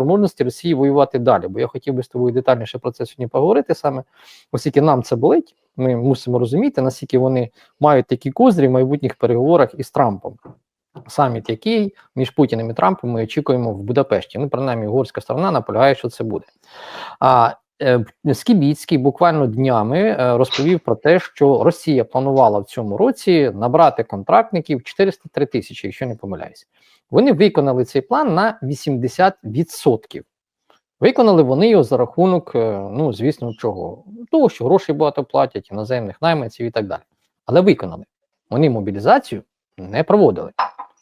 спроможності Росії воювати далі. Бо я хотів би з тобою детальніше про це сьогодні поговорити саме, оскільки нам це болить. Ми мусимо розуміти, наскільки вони мають такі козрі в майбутніх переговорах із Трампом. Саміт, який між Путіним і Трампом ми очікуємо в Будапешті. Ну, принаймні, угорська сторона наполягає, що це буде. А е, Скібіцький буквально днями е, розповів про те, що Росія планувала в цьому році набрати контрактників 403 тисячі, якщо не помиляюсь. Вони виконали цей план на 80%. Виконали вони його за рахунок, е, ну звісно, чого? Того, що грошей багато платять, іноземних найманців і так далі. Але виконали. Вони мобілізацію не проводили.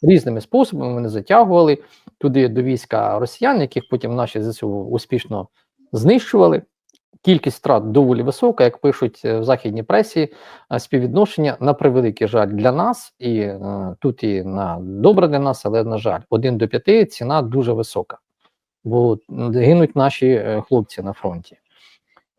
Різними способами вони затягували туди до війська росіян, яких потім наші ЗСУ успішно знищували. Кількість втрат доволі висока, як пишуть е, в західній пресі, е, співвідношення на превеликий жаль для нас, і е, тут і на добре для нас, але на жаль, один до п'яти ціна дуже висока, бо гинуть наші е, хлопці на фронті.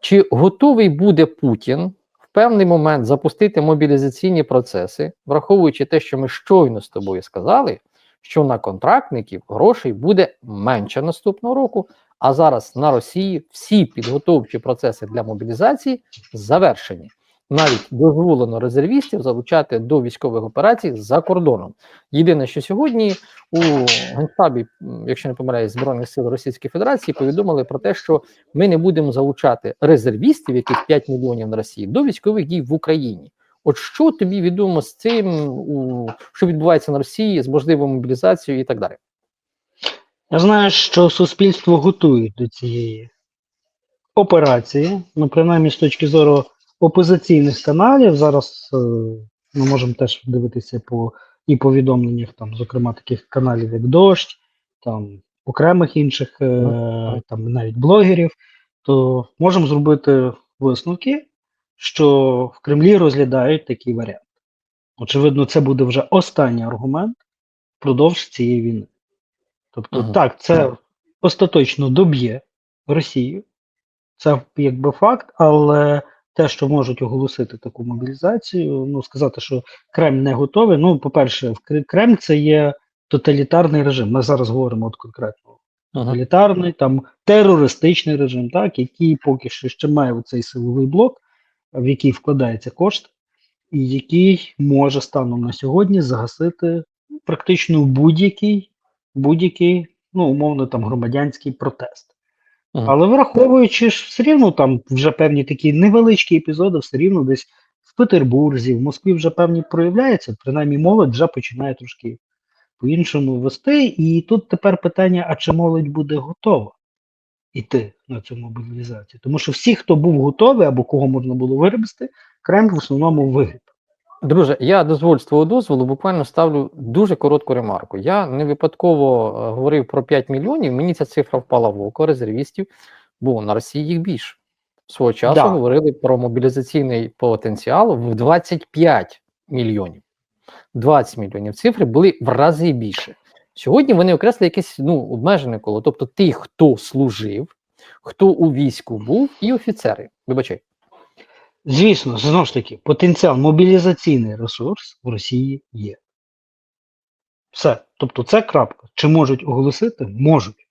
Чи готовий буде Путін в певний момент запустити мобілізаційні процеси, враховуючи те, що ми щойно з тобою сказали, що на контрактників грошей буде менше наступного року, а зараз на Росії всі підготовчі процеси для мобілізації завершені. Навіть дозволено резервістів залучати до військових операцій за кордоном. Єдине, що сьогодні у генштабі, якщо не помиляюсь, збройних сил Російської Федерації повідомили про те, що ми не будемо залучати резервістів, яких 5 мільйонів на Росії, до військових дій в Україні. От що тобі відомо з цим, що відбувається на Росії з можливою мобілізацією і так далі? Я знаю, що суспільство готує до цієї операції, ну, принаймні з точки зору опозиційних каналів. Зараз е, ми можемо теж дивитися по і повідомленнях, там, зокрема, таких каналів, як Дощ, там окремих інших, е, Ну, там навіть блогерів, то можемо зробити висновки, що в Кремлі розглядають такий варіант. Очевидно, це буде вже останній аргумент впродовж цієї війни. Тобто, Ага. так, це остаточно доб'є Росію, це якби факт, але те, що можуть оголосити таку мобілізацію, ну сказати, що Кремль не готовий. Ну, по-перше, Кремль це є тоталітарний режим. Ми зараз говоримо от конкретно Ага. тоталітарний, там терористичний режим, так, який поки що ще має цей силовий блок, в який вкладається кошт, і який може станом на сьогодні загасити практично будь-який, будь-який, ну, умовно, там громадянський протест. Ага. Але враховуючи ж все рівно там вже певні такі невеличкі епізоди, все рівно десь в Петербурзі, в Москві вже певні проявляються, принаймні молодь вже починає трошки по-іншому вести. І тут тепер питання: а чи молодь буде готова йти на цю мобілізацію? Тому що всі, хто був готовий або кого можна було вигребсти, Кремль в основному вигріб. Друже, я дозволь з твого дозволу, буквально ставлю дуже коротку ремарку. Я не випадково е, говорив про 5 мільйонів. Мені ця цифра впала в око резервістів, бо на Росії їх більше. Свого часу Да. говорили про мобілізаційний потенціал в 25 мільйонів. 20 мільйонів цифри були в рази більше. Сьогодні вони окреслили якесь ну, обмежене коло, тобто тих, хто служив, хто у війську був, і офіцери. Вибачай. Звісно, знову ж таки, потенціал, мобілізаційний ресурс в Росії є. Все. Тобто це крапка. Чи можуть оголосити? Можуть.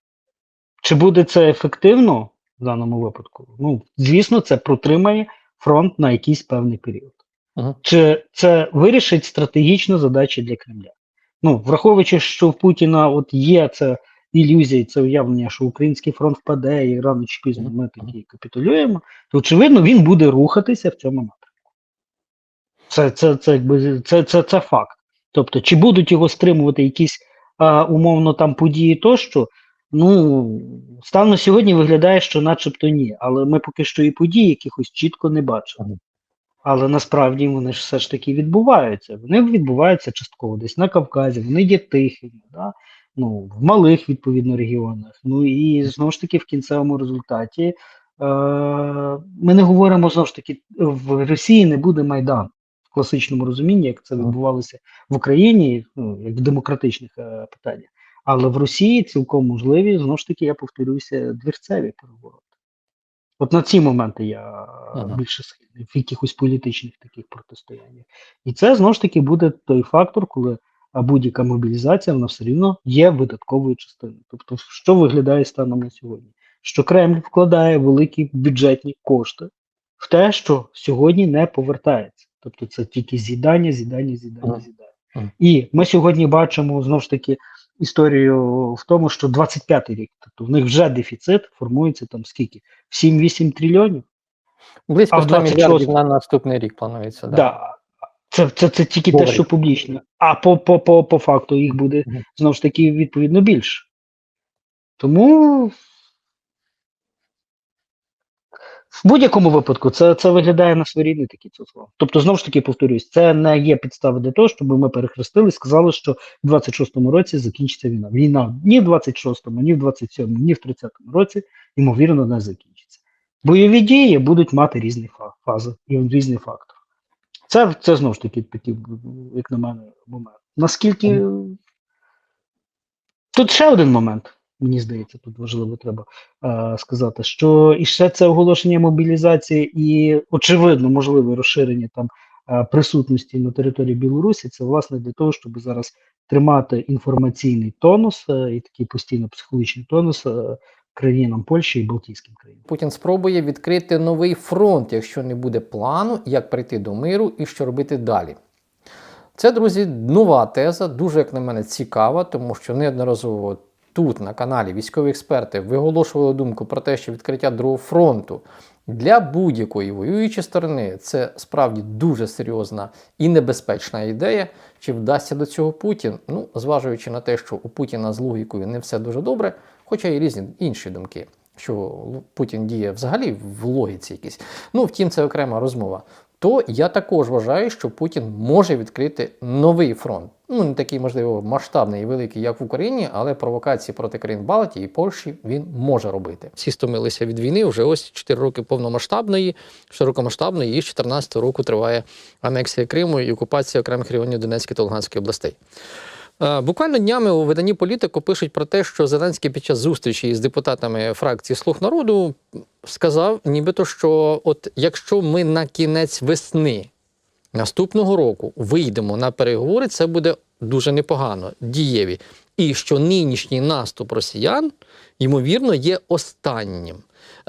Чи буде це ефективно в даному випадку? Ну, звісно, це протримає фронт на якийсь певний період. Мгм. Чи це вирішить стратегічну задачу для Кремля? Ну, враховуючи, що в Путіна от є це ілюзія, це уявлення, що український фронт впаде і рано чи пізно ми такі капітулюємо, то очевидно він буде рухатися в цьому напрямку. Це, це, це, якби, це, це, це факт. Тобто, чи будуть його стримувати якісь а, умовно там події тощо, ну, станом на сьогодні виглядає, що начебто ні. Але ми поки що і подій якихось чітко не бачимо. Але насправді вони ж все ж таки відбуваються. Вони відбуваються частково десь на Кавказі, вони є тихими, да? Ну, в малих відповідно регіонах. Ну і знову ж таки в кінцевому результаті е- ми не говоримо знову ж таки, в Росії не буде Майдану в класичному розумінні, як це відбувалося в Україні, ну, як в демократичних е, питаннях. Але в Росії цілком можливі, знову ж таки, я повторюся, двірцеві перевороти. От на ці моменти я Ага. більше схильний в якихось політичних таких протистояннях. І це знову ж таки буде той фактор, коли будь-яка мобілізація вона все рівно є видатковою частиною. Тобто, що виглядає станом на сьогодні? Що Кремль вкладає великі бюджетні кошти в те, що сьогодні не повертається. Тобто це тільки з'їдання, з'їдання, з'їдання, з'їдання. Мгм. І ми сьогодні бачимо знову ж таки історію в тому, що 25-й рік, тобто в них вже дефіцит формується там скільки? 7-8 трильйонів. Близько А 100 мільярдів на наступний рік планується. Да. Да. Це, це, це тільки те, що публічно. А по, по, по, по факту їх буде знову ж таки відповідно більше. Тому в будь-якому випадку це, це виглядає на своєрідний такий цифром. Тобто, знову ж таки, повторюсь, це не є підстави для того, щоб ми перехрестили і сказали, що в 26-му році закінчиться війна. Війна ні в 26-му, ні в 27-му, ні в 30-му році, ймовірно, не закінчиться. Бойові дії будуть мати різні фази і різні фактори. Це, це знову ж таки такий, як на мене, момент. Наскільки. Тут ще один момент, мені здається, тут важливо треба е, сказати, що і ще це оголошення мобілізації і, очевидно, можливе розширення там е, присутності на території Білорусі, це власне для того, щоб зараз тримати інформаційний тонус е, і такий постійно психологічний тонус е, країнам Польщі і Балтійським країнам. Путін спробує відкрити новий фронт, якщо не буде плану, як прийти до миру і що робити далі. Це, друзі, нова теза, дуже, як на мене, цікава, тому що неодноразово тут на каналі військові експерти виголошували думку про те, що відкриття другого фронту для будь-якої воюючої сторони це справді дуже серйозна і небезпечна ідея. Чи вдасться до цього Путін? Ну, зважуючи на те, що у Путіна з логікою не все дуже добре, хоча і різні інші думки що Путін діє взагалі в логіці якійсь. Ну, втім, це окрема розмова. То я також вважаю, що Путін може відкрити новий фронт. Ну, не такий, можливо, масштабний і великий, як в Україні, але провокації проти країн Балтії і Польщі він може робити. Всі стомилися від війни вже ось 4 роки повномасштабної, широкомасштабної, і з 14 року триває анексія Криму і окупація окремих регіонів Донецької та Луганської областей. Е, Буквально днями у виданні політику пишуть про те, що Зеленський під час зустрічі з депутатами фракції Слуг народу сказав, нібито, що от якщо ми на кінець весни наступного року вийдемо на переговори, це буде дуже непогано, дієві. І що нинішній наступ росіян, ймовірно, є останнім.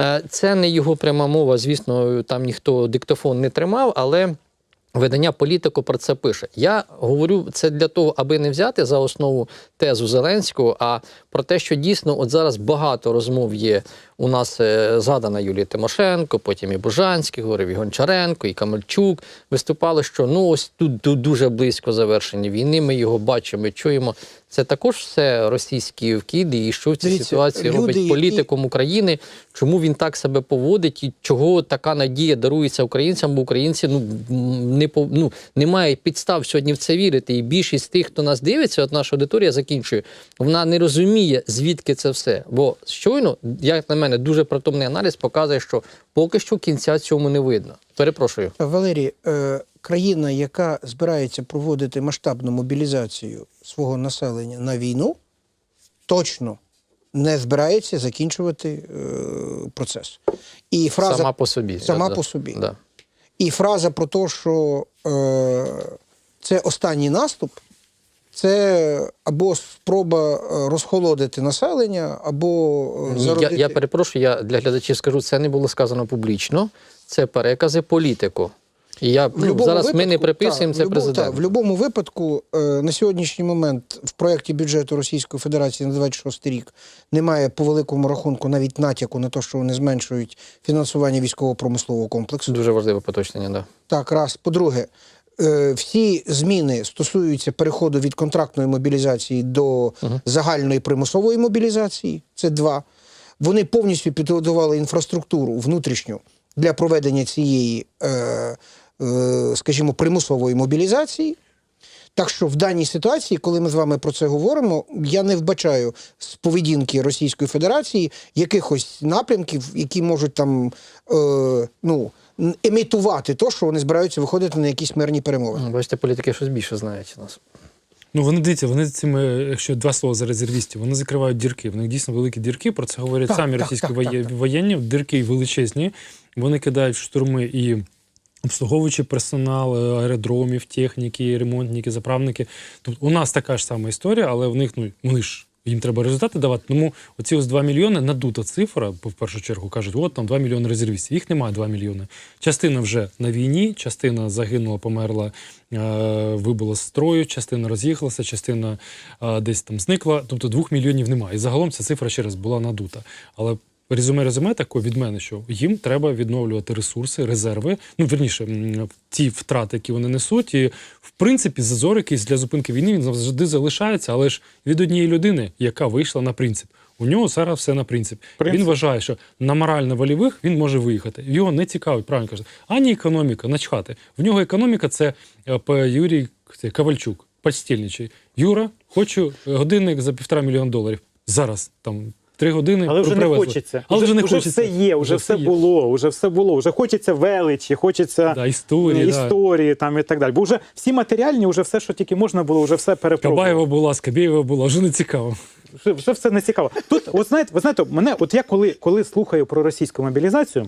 Е, Це не його пряма мова, звісно, там ніхто диктофон не тримав, але. Видання політико про це пише. Я говорю це для того, аби не взяти за основу тезу Зеленського, а про те, що дійсно от зараз багато розмов є. У нас е, згадана Юлія Тимошенко, потім і Бужанський, говорив і Гончаренко, і Камельчук. Виступали, що ну ось тут ду- дуже близько завершення війни. Ми його бачимо, чуємо. Це також все російські вкиди, і що в цій Дивіться, ситуації люди, робить які- політиком України, чому він так себе поводить, і чого така надія дарується українцям, бо українці ну не по ну немає підстав сьогодні в це вірити. І більшість тих, хто нас дивиться, от наша аудиторія закінчує, вона не розуміє, звідки це все. Бо щойно, як на мене, дуже притомний аналіз показує, що поки що кінця цьому не видно. Перепрошую. Валерій, е, країна, яка збирається проводити масштабну мобілізацію свого населення на війну, точно не збирається закінчувати е, процес. І фраза сама по собі. сама Да, по собі. Да. І фраза про те, що е, це останній наступ, це або спроба е, розхолодити населення, або е, я, я перепрошую, я для глядачів скажу, це не було сказано публічно. Це перекази політику. І я ну, любому зараз ми не приписуємо так, це в президенту. в будь-якому випадку е, на сьогоднішній момент в проєкті бюджету Російської Федерації на 26 рік немає по великому рахунку навіть натяку на те, що вони зменшують фінансування військово-промислового комплексу. Дуже важливе поточнення, да. Так, раз. По-друге, е, всі зміни стосуються переходу від контрактної мобілізації до загальної примусової мобілізації. Це два. Вони повністю підготували інфраструктуру внутрішню для проведення цієї, е, скажімо, примусової мобілізації. Так що в даній ситуації, коли ми з вами про це говоримо, я не вбачаю з поведінки Російської Федерації якихось напрямків, які можуть там е, ну, емітувати то, що вони збираються виходити на якісь мирні перемовини. Бачите, політики щось більше знають нас. Ну, вони дивіться, вони цими, якщо два слова за резервістів, вони закривають дірки. В них дійсно великі дірки. Про це говорять Так, самі так, російські так, воє- так, так. воєнні. Дірки величезні. Вони кидають штурми і обслуговуючий персонал е, аеродромів, техніки, ремонтники, заправники. Тобто у нас така ж сама історія, але в них ну вони ж. Їм треба результати давати. Тому оці ось 2 мільйони надута цифра, в першу чергу кажуть, от там 2 мільйони резервістів. Їх немає 2 мільйони. Частина вже на війні, частина загинула, померла, е, вибула з строю, частина роз'їхалася, частина е, десь там зникла. Тобто 2 мільйонів немає. І загалом ця цифра ще раз була надута. Але резюме резюме таке від мене, що їм треба відновлювати ресурси, резерви. Ну вірніше, м, ті втрати, які вони несуть, і в принципі зазор якийсь для зупинки війни він завжди залишається, але ж від однієї людини, яка вийшла на принцип. У нього зараз все на принцип. Принцип. Він вважає, що на морально-вольових він може виїхати. Його не цікавить, правильно кажете, ані економіка, начхати. В нього економіка це е, по Юрій Ковальчук, постільничий. Юра, хочу е, годинник за півтора мільйона доларів. Зараз там три години. Але вже не хочеться. Але вже не вже хочеться. все є, вже, все все є. було, вже все було. Вже хочеться величі, хочеться Да, історії, да. там і так далі. Бо вже всі матеріальні, вже все, що тільки можна було, вже все перепробували. Кабаєва була, Скабєєва була, вже не цікаво. Вже, вже все не цікаво. Тут, от знаєте, ви знаєте, мене, от я коли, коли слухаю про російську мобілізацію,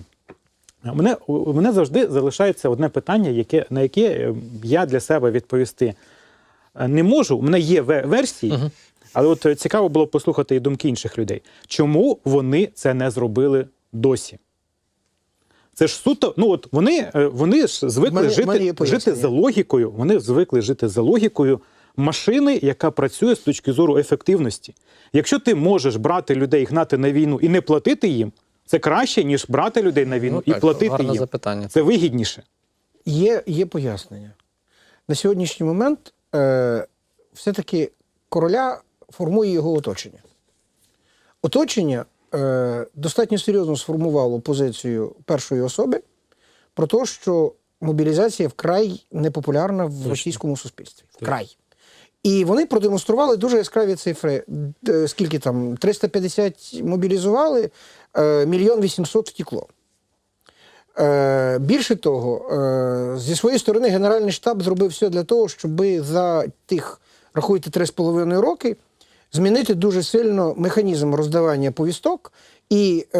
мене, мене завжди залишається одне питання, яке, на яке е, я для себе відповісти е, не можу. У мене є ве- версії, Мгм. Але от е, цікаво було послухати і думки інших людей. Чому вони це не зробили досі? Це ж суто, ну от вони, е, вони ж звикли мене- в мене жити, жити за логікою. Вони звикли жити за логікою машини, яка працює з точки зору ефективності. Якщо ти можеш брати людей, гнати на війну і не платити їм, це краще, ніж брати людей на війну Ну, і так, платити гарне їм. запитання. Це вигідніше. Є, є пояснення. На сьогоднішній момент е, все-таки короля формує його оточення. Оточення е, достатньо серйозно сформувало позицію першої особи про те, що мобілізація вкрай непопулярна в російському суспільстві. Вкрай. І вони продемонстрували дуже яскраві цифри. Скільки там? 350 мобілізували, е, мільйон 800 втекло. Е, більше того, е, зі своєї сторони Генеральний штаб зробив все для того, щоб за тих, рахуйте, 3,5 роки змінити дуже сильно механізм роздавання повісток. І е,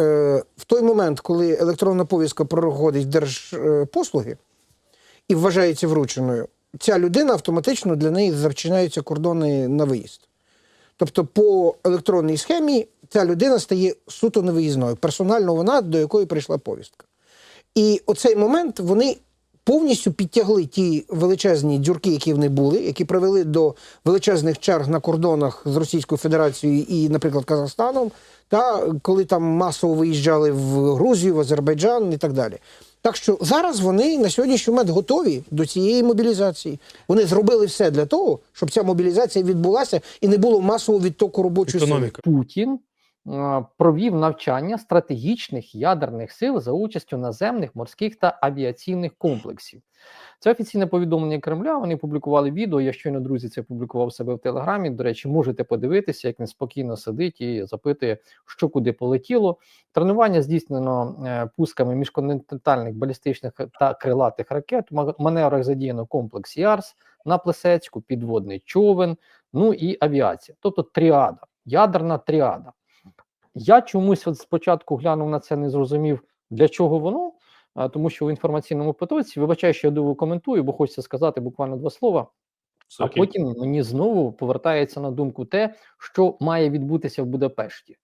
в той момент, коли електронна повістка проходить держпослуги і вважається врученою, ця людина автоматично для неї зачиняються кордони на виїзд. Тобто, по електронній схемі ця людина стає суто невиїзною. Персонально вона, до якої прийшла повістка. І оцей момент вони повністю підтягли ті величезні дюрки, які вони були, які привели до величезних черг на кордонах з Російською Федерацією і, наприклад, Казахстаном, та коли там масово виїжджали в Грузію, в Азербайджан і так далі. Так що зараз вони на сьогоднішній момент готові до цієї мобілізації. Вони зробили все для того, щоб ця мобілізація відбулася і не було масового відтоку робочої сили. Путін провів навчання стратегічних ядерних сил за участю наземних, морських та авіаційних комплексів. Це офіційне повідомлення Кремля. Вони публікували відео. Я щойно друзі це публікував себе в телеграмі. До речі, можете подивитися, як він спокійно сидить і запитує, що куди полетіло. Тренування здійснено е, пусками міжконтинентальних балістичних та крилатих ракет. Маневрах задіяно комплекс ЯРС на Плесецьку, підводний човен, ну і авіація, тобто тріада, ядерна тріада. Я чомусь от спочатку глянув на це, не зрозумів, для чого воно, тому що в інформаційному потоці, вибачаю, що я довго коментую, бо хочеться сказати буквально два слова. А потім мені знову повертається на думку те, що має відбутися в Будапешті.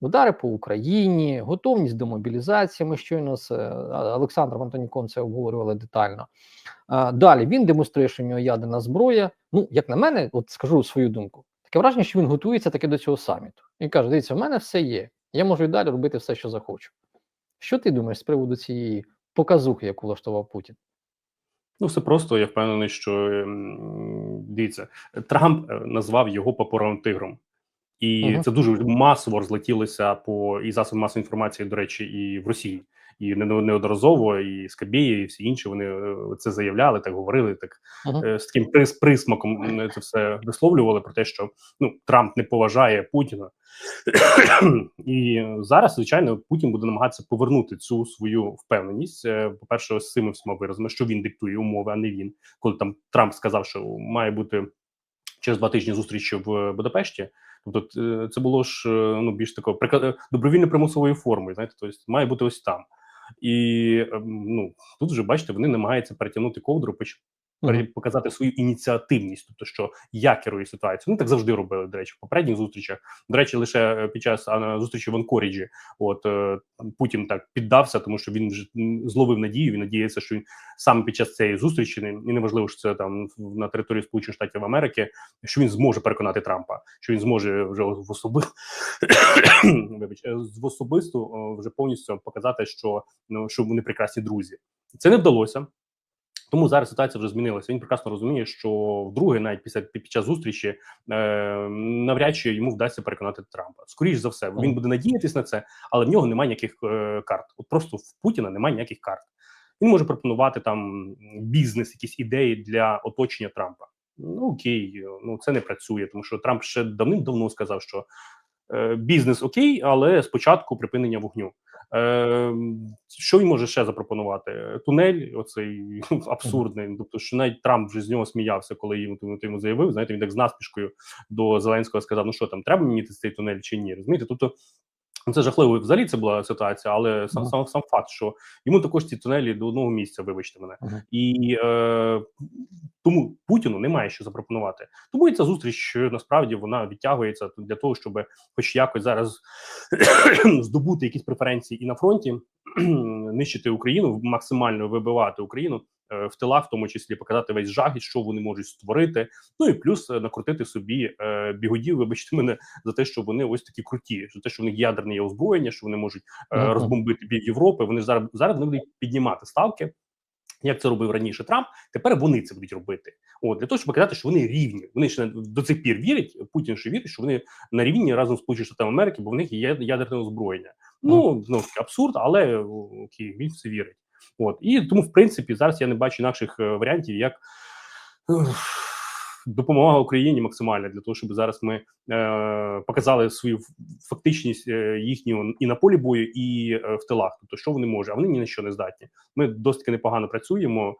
Удари по Україні, готовність до мобілізації. Ми щойно з е, Олександром Антоніком це обговорювали детально. Далі він демонструє, що в нього ядерна зброя. Ну, як на мене, от скажу свою думку. Таке враження, що він готується таки до цього саміту. І каже: дивіться, в мене все є. Я можу і далі робити все, що захочу. Що ти думаєш з приводу цієї показухи, яку влаштував Путін? Ну, все просто. Я впевнений, що ем, дивіться, Трамп е, назвав його паперовим тигром, і угу. це дуже масово розлетілося по і засобам масової інформації, до речі, і в Росії. І не- неодноразово, і Скабєєв, і всі інші вони е, це заявляли, так говорили, так е, з таким прис, присмаком це все висловлювали про те, що ну Трамп не поважає Путіна. І зараз, звичайно, Путін буде намагатися повернути цю свою впевненість. Е, По-перше, з цими всіма виразами, що він диктує умови, а не він. Коли там Трамп сказав, що має бути через два тижні зустріч в Будапешті. Тобто, це було ж ну більш такого добровільно примусової форми. Знаєте, тобто має бути ось там. І ем, ну тут вже бачите, вони намагаються перетягнути ковдру, показати свою ініціативність, тобто, що я керую ситуацією. Вони так завжди робили. До речі, в попередніх зустрічах. До речі, лише е, під час зустрічі в Анкоріджі, от е, Путін так піддався, тому що він вже зловив надію. Він надіється, що він саме під час цієї зустрічі, і неважливо, що це там на території Сполучених Штатів Америки, що він зможе переконати Трампа, що він зможе вже в особи е, в особисту вже повністю показати, що ну що вони прекрасні друзі. Це не вдалося. Тому зараз ситуація вже змінилася. Він прекрасно розуміє, що вдруге, навіть після під час зустрічі, е, навряд чи йому вдасться переконати Трампа. Скоріш за все, він буде надіятись на це, але в нього немає ніяких е, карт. От просто в Путіна немає ніяких карт. Він може пропонувати там бізнес, якісь ідеї для оточення Трампа. Ну окей, ну це не працює, тому що Трамп ще давним-давно сказав, що бізнес окей, але спочатку припинення вогню. Е, що він може ще запропонувати? Тунель, оцей абсурдний. Тобто, що навіть Трамп вже з нього сміявся, коли йому йому, йому заявив. Знаєте, він так з наспішкою до Зеленського сказав: ну що там, треба мені цей тунель чи ні? Розумієте? Тобто. Ну, Це жахливо взагалі це була ситуація, але сам сам сам факт, що йому також ці тунелі до одного місця, вибачте мене, Мгм. і е, тому Путіну немає що запропонувати. Тому і ця зустріч е, насправді вона відтягується для того, щоб хоч якось зараз здобути якісь преференції і на фронті, нищити Україну, максимально вибивати Україну в тилах, в тому числі показати весь жах, і що вони можуть створити. Ну і плюс е, накрутити собі е, бігодів, вибачте мене за те, що вони ось такі круті, за те, що в них ядерне є озброєння, що вони можуть е, Мгм. розбомбити пів Європи. Вони зараз зараз вони будуть піднімати ставки. Як це робив раніше Трамп, тепер вони це будуть робити. От для того, щоб показати, що вони рівні. Вони ще до цих пір вірять. Путін ще вірить, що вони на рівні разом з Сполученими Штатами Америки, бо в них є ядерне озброєння. Ну знову ж таки абсурд, але окей, він це вірить. От і тому, в принципі, зараз я не бачу інакших е, варіантів, як допомога Україні максимальна для того, щоб зараз ми е, показали свою фактичність е, їхню і на полі бою, і е, в тилах. Тобто, що вони можуть, а вони ні на що не здатні. Ми досить непогано працюємо.